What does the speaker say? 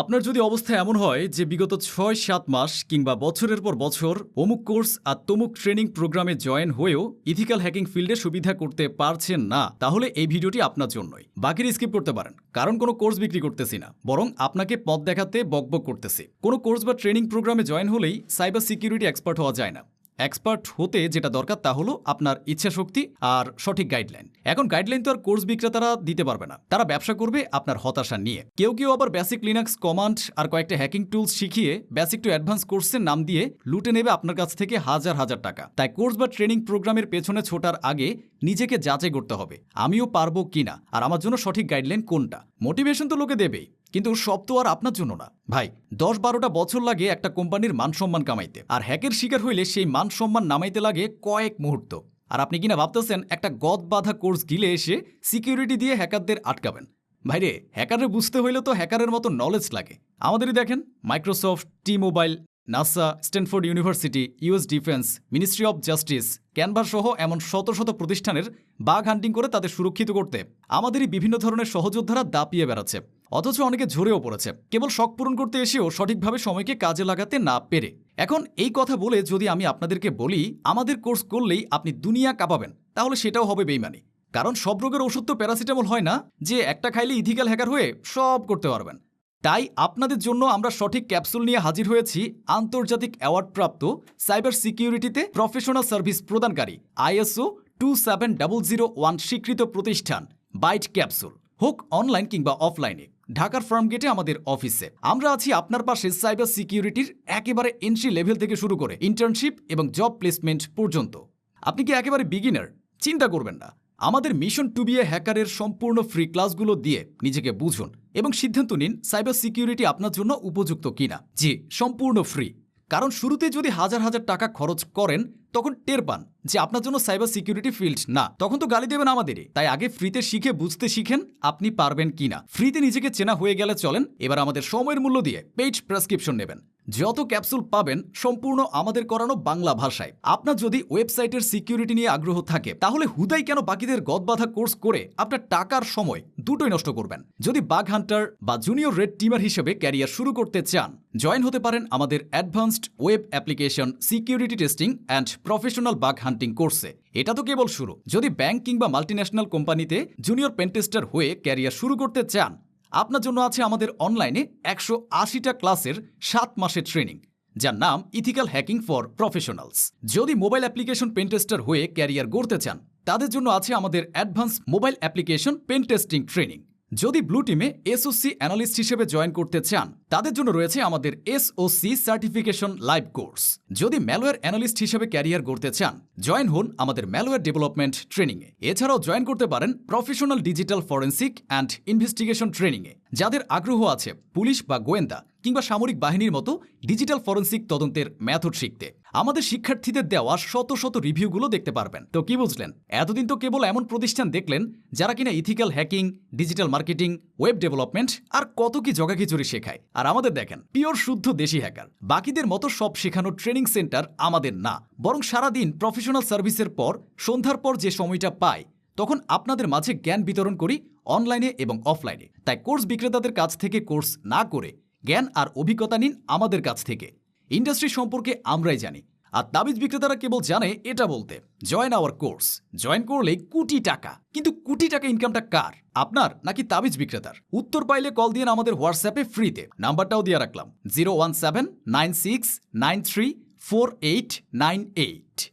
আপনার যদি অবস্থা এমন হয় যে বিগত ছয়, সাত মাস কিংবা বছরের পর বছর অমুক কোর্স আর তমুক ট্রেনিং প্রোগ্রামে জয়েন হয়েও ইথিক্যাল হ্যাকিং ফিল্ডে সুবিধা করতে পারছেন না, তাহলে এই ভিডিওটি আপনার জন্যই। বাকির স্কিপ করতে পারেন, কারণ কোনো কোর্স বিক্রি করতেছি না, বরং আপনাকে পথ দেখাতে বকবক করতেছি। কোনো কোর্স বা ট্রেনিং প্রোগ্রামে জয়েন হলেই সাইবার সিকিউরিটি এক্সপার্ট হওয়া যায় না। এক্সপার্ট হতে যেটা দরকার তা হলো আপনার ইচ্ছাশক্তি আর সঠিক গাইডলাইন এখন গাইডলাইন তো আর কোর্স বিক্রেতারা দিতে পারবে না। তারা ব্যবসা করবে আপনার হতাশা নিয়ে। কেউ কেউ আবার বেসিক লিনাক্স কমান্ড আর কয়েকটা হ্যাকিং টুলস শিখিয়ে বেসিক টু অ্যাডভান্স কোর্সের নাম দিয়ে লুটে নেবে আপনার কাছ থেকে হাজার হাজার টাকা। তাই কোর্স বা ট্রেনিং প্রোগ্রামের পেছনে ছোটার আগে নিজেকে যাচাই করতে হবে, আমিও পারব কিনা, আর আমার জন্য সঠিক গাইডলাইন কোনটা? মোটিভেশন তো লোকে দেবেই। কিন্তু সব তো আর আপনার জন্য না। ভাই, দশ বারোটা বছর লাগে একটা কোম্পানির মান সম্মান কামাইতে। আর হ্যাকের শিকার হইলে সেই মান সম্মান নামাইতে লাগে কয়েক মুহূর্ত। আর আপনি কিনা ভাবতেছেন, একটা গদ বাঁধা কোর্স গিলে এসে সিকিউরিটি দিয়ে হ্যাকারদের আটকাবেন? ভাইরে হ্যাকারে বুঝতে হইলে তো হ্যাকারের মতো নলেজ লাগে। আমাদেরই দেখেন Microsoft T mobile NASA Stanford university US defence ministry of justice ক্যানভার সহ এমন শত শত প্রতিষ্ঠানের বাঘ হান্টিং করে তাদের সুরক্ষিত করতে আমাদেরই বিভিন্ন ধরনের সহযোদ্ধারা দাপিয়ে বেড়াচ্ছে। অথচ অনেকে ঝরেও পড়েছে। কেবল শখ পূরণ করতে এসেও সঠিকভাবে সময়কে কাজে লাগাতে না পেরে। এখন এই কথা বলে যদি আমি আপনাদেরকে বলি, আমাদের কোর্স করলেই আপনি দুনিয়া কাঁপাবেন, তাহলে সেটাও হবে বেইমানি। কারণ সব রোগের ওষুধ তো প্যারাসিটামল হয় না, যে একটা খাইলে ইথিক্যাল হ্যাকার হয়ে সব করতে পারবেন। তাই আপনাদের জন্য আমরা সঠিক ক্যাপসুল নিয়ে হাজির হয়েছি আন্তর্জাতিক অ্যাওয়ার্ডপ্রাপ্ত সাইবার সিকিউরিটিতে প্রফেশনাল সার্ভিস প্রদানকারী ISO two seven double zero one স্বীকৃত প্রতিষ্ঠান, বাইট ক্যাপসুল। হোক অনলাইন কিংবা অফলাইনে। ঢাকার ফার্ম গেটে আমাদের অফিসে। আমরা আছি আপনার পাশে সাইবার সিকিউরিটির একেবারে এন্ট্রি লেভেল থেকে শুরু করে ইন্টার্নশিপ এবং জব প্লেসমেন্ট পর্যন্ত। আপনি কি একেবারে বিগিনার চিন্তা করবেন না। আমাদের মিশন টু বি এ হ্যাকারের সম্পূর্ণ ফ্রি ক্লাসগুলো দিয়ে নিজেকে বুঝুন এবং সিদ্ধান্ত নিন সাইবার সিকিউরিটি আপনার জন্য উপযুক্ত কিনা। জি, সম্পূর্ণ ফ্রি কারণ শুরুতে যদি হাজার হাজার টাকা খরচ করেন তখন টের পান যে আপনার জন্য সাইবার সিকিউরিটি ফিল্ড না। তখন তো গালি দেবেন আমাদেরই। তাই আগে ফ্রিতে শিখে বুঝতে শিখেন আপনি পারবেন কিনা ফ্রিতে নিজেকে চেনা হয়ে গেলে চলেন, এবার আমাদের সময়ের মূল্য দিয়ে পেইড প্রেসক্রিপশন নেবেন। যত ক্যাপসুল পাবেন, সম্পূর্ণ আমাদের করানো বাংলা ভাষায়। আপনার যদি ওয়েবসাইটের সিকিউরিটি নিয়ে আগ্রহ থাকে, তাহলে হুদাই কেন বাকিদের গদবাধা কোর্স করে আপনার টাকার সময় দুটোই নষ্ট করবেন? যদি বাগ হান্টার বা জুনিয়র রেড টিমার হিসেবে ক্যারিয়ার শুরু করতে চান জয়েন হতে পারেন আমাদের advanced web application security testing and professional bug hunting কোর্সে এটা তো কেবল শুরু। যদি ব্যাংক কিংবা মাল্টিন্যাশনাল কোম্পানিতে জুনিয়র পেন্টেস্টার হয়ে ক্যারিয়ার শুরু করতে চান, আপনার জন্য আছে আমাদের অনলাইনে একশো আশিটা ক্লাসের সাত মাসের ট্রেনিং যার নাম ইথিক্যাল হ্যাকিং ফর প্রফেশনালস যদি মোবাইল অ্যাপ্লিকেশন পেন্টেস্টার হয়ে ক্যারিয়ার গড়তে চান, তাদের জন্য আছে আমাদের advance mobile application pen testing training যদি ব্লু টিমে এসওসি অ্যানালিস্ট হিসেবে জয়েন করতে চান, তাদের জন্য রয়েছে আমাদের এসওসি সার্টিফিকেশন লাইভ কোর্স। যদি ম্যালওয়্যার অ্যানালিস্ট হিসেবে ক্যারিয়ার গড়তে চান, জয়েন হন আমাদের ম্যালওয়্যার ডেভেলপমেন্ট ট্রেনিংয়ে। এছাড়াও জয়েন করতে পারেন professional digital forensic and investigation ট্রেনিংয়ে। যাদের আগ্রহ আছে, পুলিশ বা গোয়েন্দা কিংবা সামরিক বাহিনীর মতো ডিজিটাল ফরেন্সিক তদন্তের মেথড শিখতে। আমাদের শিক্ষার্থীদের দেওয়া শত শত রিভিউগুলো দেখতে পারবেন। তো কি বুঝলেন? এতদিন তো কেবল এমন প্রতিষ্ঠান দেখলেন যারা কিনা ethical hacking, digital marketing, web development আর কত কি জগাখিচুরি শেখায়। আর আমাদের দেখেন, পিওর শুদ্ধ দেশি হ্যাকার। বাকিদের মতো সব শেখানোর ট্রেনিং সেন্টার আমাদের না। বরং সারাদিন প্রফেশনাল সার্ভিসের পর, সন্ধ্যার পর যে সময়টা পায় তখন আপনাদের মাঝে জ্ঞান বিতরণ করি অনলাইনে এবং অফলাইনে। তাই কোর্স বিক্রেতাদের কাছ থেকে কোর্স না করে জ্ঞান আর অভিজ্ঞতা নিন আমাদের কাছ থেকে। ইন্ডাস্ট্রি সম্পর্কে আমরাই জানি। আর তাবিজ বিক্রেতারা কেবল জানে এটা বলতে। জয়েন আওয়ার কোর্স জয়েন করলে কোটি টাকা। কিন্তু কোটি টাকা ইনকামটা কার? আপনার নাকি তাবিজ বিক্রেতার? উত্তর পাইলে কল দিয়ে আমাদের হোয়াটসঅ্যাপে ফ্রিতে নাম্বারটাও দিয়ে রাখলাম। Zero one seven nine six nine three four eight nine eight